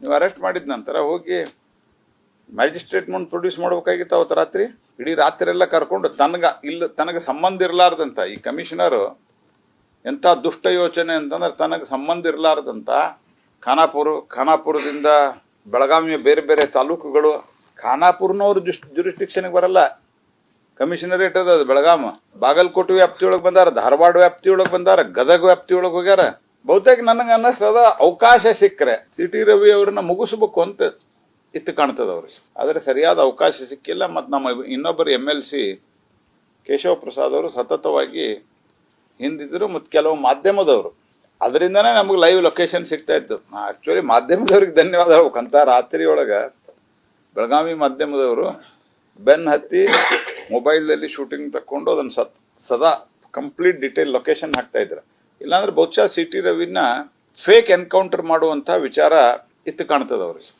ನೀವು ಅರೆಸ್ಟ್ ಮಾಡಿದ ನಂತರ ಹೋಗಿ ಮ್ಯಾಜಿಸ್ಟ್ರೇಟ್ ಮುಂದೆ ಪ್ರೊಡ್ಯೂಸ್ ಮಾಡ್ಬೇಕಾಗಿತ್ತು ಅವತ್ತು ರಾತ್ರಿ? ಇಡೀ ರಾತ್ರಿ ಎಲ್ಲ ಕರ್ಕೊಂಡು ತನಗ ಇಲ್ಲ, ತನಗೆ ಸಂಬಂಧ ಇರಲಾರ್ದಂತ ಈ ಕಮಿಷನರು ಎಂಥ ದುಷ್ಟ ಯೋಚನೆ ಅಂತಂದ್ರೆ ತನಗೆ ಸಂಬಂಧ ಇರಲಾರ್ದಂತ ಖಾನಾಪುರ, ಖಾನಾಪುರದಿಂದ ಬೆಳಗಾವಿಯ ಬೇರೆ ಬೇರೆ ತಾಲೂಕುಗಳು ಖಾನಾಪುರನವ್ರು ಜುಸ್ ಜುರಿಸ್ಟಿಕ್ಷನ್ಗೆ ಬರಲ್ಲ. ಕಮಿಷನರೇಟ್ ಅದ ಅದು ಬೆಳಗಾಮ. ಬಾಗಲಕೋಟೆ ವ್ಯಾಪ್ತಿಯೊಳಗೆ ಬಂದಾರ, ಧಾರವಾಡ ವ್ಯಾಪ್ತಿಯೊಳಗೆ ಬಂದಾರ, ಗದಗ ವ್ಯಾಪ್ತಿಯೊಳಗೆ ಹೋಗ್ಯಾರ. ಬಹುತೇಕ ನನಗೆ ಅನ್ನಿಸ್ತದ ಅವಕಾಶ ಸಿಕ್ಕರೆ. ಸಿ ಟಿ ರವಿ ಅವ್ರನ್ನ ಮುಗಿಸ್ಬೇಕು ಅಂತ ಇತ್ತು ಕಾಣ್ತದ ಅವ್ರಿಗೆ. ಆದರೆ ಸರಿಯಾದ ಅವಕಾಶ ಸಿಕ್ಕಿಲ್ಲ ಮತ್ತು ನಮ್ಮ ಇನ್ನೊಬ್ಬರು M L C Keshava Prasad ಅವರು ಸತತವಾಗಿ ಹಿಂದಿದ್ದರು ಮತ್ತು ಕೆಲವು ಮಾಧ್ಯಮದವರು. ಅದರಿಂದನೇ ನಮಗೆ ಲೈವ್ ಲೊಕೇಶನ್ ಸಿಗ್ತಾ ಇತ್ತು. ಆ್ಯಕ್ಚುಲಿ ಮಾಧ್ಯಮದವ್ರಿಗೆ ಧನ್ಯವಾದ ಹೇಳ್ಬೇಕಂತ ರಾತ್ರಿ ಒಳಗೆ ಬೆಳಗಾವಿ ಮಾಧ್ಯಮದವರು ಬೆನ್ ಹತ್ತಿ ಮೊಬೈಲ್ದಲ್ಲಿ ಶೂಟಿಂಗ್ ತಕ್ಕೊಂಡು ಅದನ್ನು ಸತ್ ಸದಾ ಕಂಪ್ಲೀಟ್ ಡಿಟೇಲ್ ಲೊಕೇಶನ್ ಹಾಕ್ತಾ ಇದ್ರು. ಇಲ್ಲಾಂದ್ರೆ ಬಹುಶಃ ಸಿ ಟಿ ರವಿನ ಫೇಕ್ ಎನ್ಕೌಂಟರ್ ಮಾಡುವಂತಹ ವಿಚಾರ ಇತ್ತು ಕಾಣ್ತದ ಅವ್ರಿಗೆ